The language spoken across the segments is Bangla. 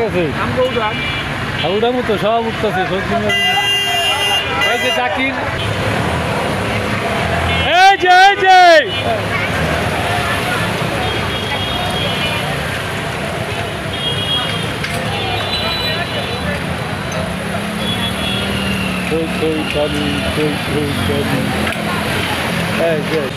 গেছে। উঠামো তো সব উঠতেছে সবজি। এই যে এই এই পানি এই যে।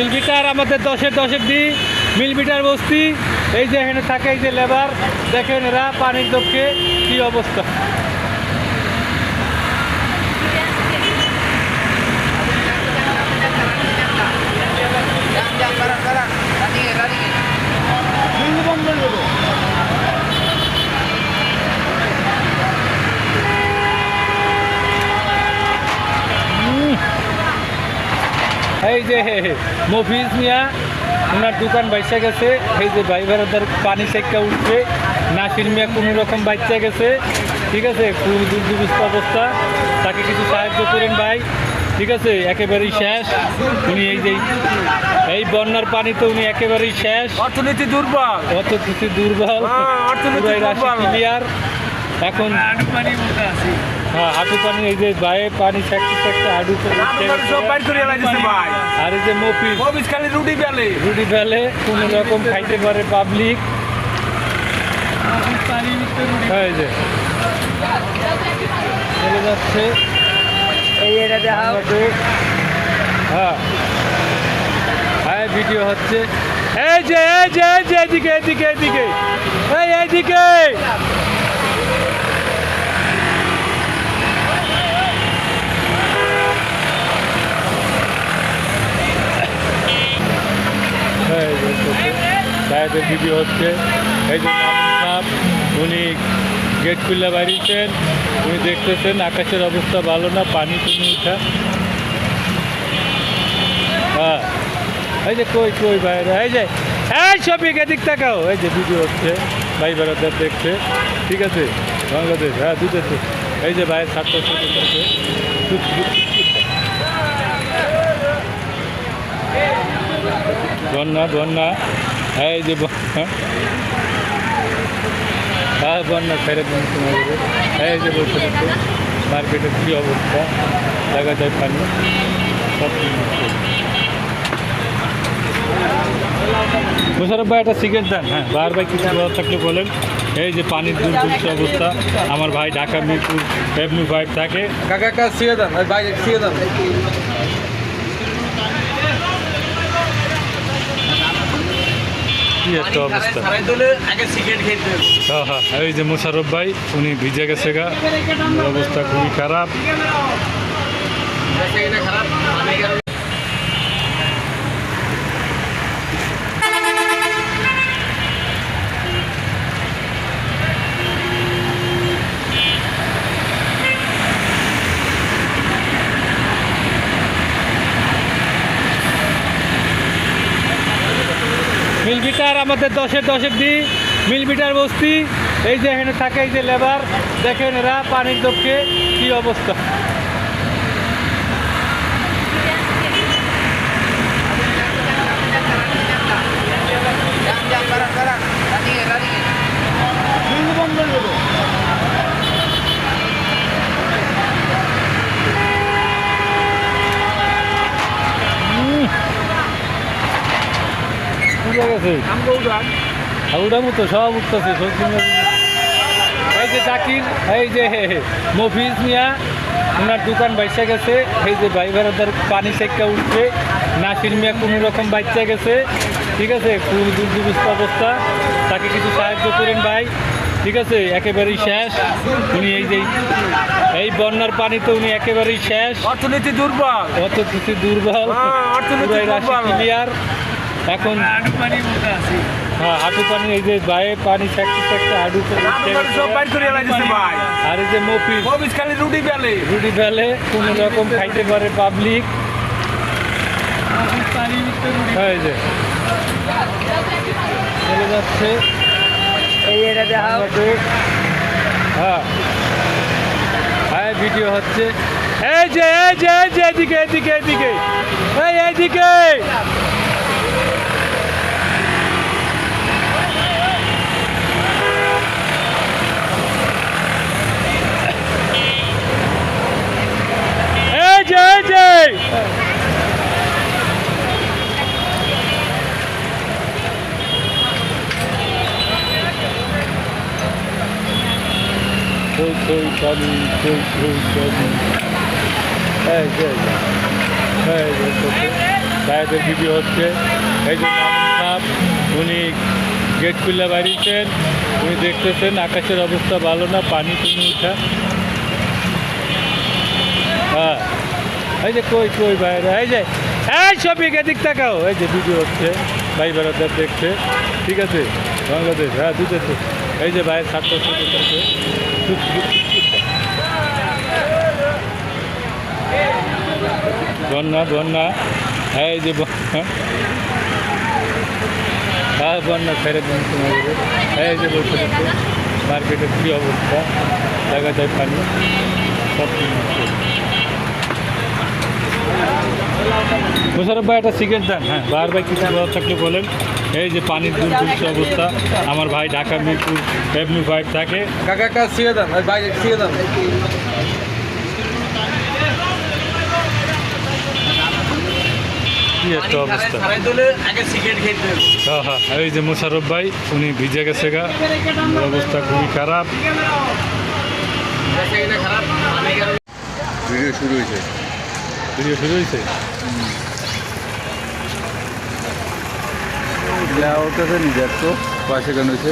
মিলবিটার আমাদের দশের দশের দি মিলবিটার বস্তি। এই যে এখানে থাকে এই যে লেবার, দেখেন এরা পানির দক্ষে কি অবস্থা। এই যে মফিজ মিয়া ওনার দোকান বাইসা গেছে। এই যে ভাই ভাড়াদার পানি চেক্কা উঠছে নাসির মিয়া কোনো রকম বাচ্চা গেছে। ঠিক আছে খুব দুর্দুবস্ত অবস্থা। তাকে কিছু সাহায্য করেন ভাই। ঠিক আছে একেবারেই শেষ। উনি এই যে এই বন্যার পানিতে উনি একেবারেই শেষ। অর্থনীতি দুর্বল। হ্যাঁ, অর্থনীতি দুর্বল। ক্লিয়ার এখন হ্যাঁ হাঁটু পানি এই যে বায়ে পানি থাকতে থাকতে হাঁটু সব বাইর করে লাগাইছে ভাই। আর এই যে মফিজ। অফিস খালি রুটি বেলে রুটি ফেলে কোনো রকম খাইতে পারে পাবলিক এই যে। চলে যাচ্ছে। এই এটা দেখাও। হ্যাঁ। হ্যাঁ ভিডিও হচ্ছে। এই যে এই যে এই যে এদিকে এদিকে এদিকে। এই এইদিকে হচ্ছে, সাহেবের ভিডিও হচ্ছে। এই যে মামুন সাহেব উনি গেট খুললে বাড়িছেন উনি দেখতেছেন আকাশের অবস্থা ভালো না পানি তুমি উঠা। হ্যাঁ। এই যে কই কই বাইরে এই যে এই শপিং এদিক তাকাও। এই যে ভিডিও হচ্ছে ভাই বেড়াদার দেখছে। ঠিক আছে? বাংলাদেশ হ্যাঁ দুটোতে এই যে ভাইয়ের ছাত্র ছাত্রী বন্যা বন্যা। এই যে বন্যা হ্যাঁ? বন্যা ছেড়ে দিন এই যে বসে দেখো মার্কেটের কী অবস্থা? দেখা যায় পানি। সব মোশারফ ভাই, একটা সিগারেট দেন। হ্যাঁ বার ভাই কিছু বলার থাকলে বলেন। এই যে পানির দুর্দুর্ষ অবস্থা। আমার ভাই ঢাকা মিরপুর এভনিউ ফাইভ থাকে। কাকা কাকা সিয়ে দেন। বাইরে সিয়ে দেন। কি একটা অবস্থা? হ্যাঁ হ্যাঁ এই যে মোশারফ ভাই উনি ভিজে গেছে গা। অবস্থা খুবই খারাপ। খারাপ মিলবিটার আমাদের দশের দশের দি মিলবিটার বস্তি। এই যে এখানে থাকে এই যে লেবার, দেখেন এরা পানির দক্ষে কি অবস্থা। বুঝা গেছে তো সব উঠতেছে। এই যে জাকির এই যে মফিজ মিয়া ওনার দোকান বাইসা গেছে। এই যে ভাই ভাড়াদার পানি চেক্কা উঠছে নাসির মিয়া কোনো রকম বাচ্চা গেছে। ঠিক আছে খুব দুর্দুবস্ত অবস্থা। তাকে কিছু সাহায্য করেন ভাই। ঠিক আছে একেবারেই শেষ। উনি এই যে এই বন্যার পানিতে উনি একেবারেই শেষ। অর্থনীতি দুর্বল। কিছু দুর্বল। হ্যাঁ, অর্থনীতি দুর্বল। ক্লিয়ার এখন হ্যাঁ হাঁটু পানি এই যে বায়ে পানি থাকতে থাকতে হাঁটু বাইর আর এই যে মফিজ। অফিস খালি রুটি ফেলে। রুটি ফেলে কোনো রকম খাইতে পারে পাবলিক এই যে। যাচ্ছে। এই এটা হ্যাঁ। হ্যাঁ ভিডিও হচ্ছে। এই যে এই যে এই যে এদিকে এদিকে এদিকে। এই এদিকে এই যে এই যে কই কই পানি কই কই পানি এই যে এই যে, এই যে হচ্ছে। ভাইদের ভিডিও হচ্ছে এই যে সাহেব উনি গেট খুলে বাড়িছেন উনি দেখতেছেন আকাশের অবস্থা ভালো না পানি তুমি উঠা হ্যাঁ এই যে কই কই বাইরে এই যে এই শফিক এদিক তাকাও এই যে ভিডিও হচ্ছে ভাই বেড়াদার দেখছে ঠিক আছে বাংলাদেশ হ্যাঁ দুটো এই যে ভাইয়ের ছাত্র বন্যা বন্যা। এই যে বন্যা। হ্যাঁ বন্যা ফেরে দিন তোমাদের। এই যে বসে মার্কেটের কী অবস্থা? দেখা যায় পানি। সব মোশারফ ভাই, একটা সিগারেট দেন। হ্যাঁ বার ভাই কিছু বলার থাকলে বলেন। এই যে পানির দূর অবস্থা আমার ভাই ঢাকা মিরপুর এভনিউ ফাইভ থাকে। কাকা শিখে দেন ভাই শিখে দেন কি একটা অবস্থা। আগে সিগারেট হ্যাঁ হ্যাঁ এই যে মোশারফ ভাই উনি ভিজে গেছে গা। অবস্থা খুবই খারাপ। খারাপ? ভিডিও শুরু হয়েছে। ভিডিও শুরু হয়েছে? ওটাতে নিজের তো পাশে কেন হয়েছে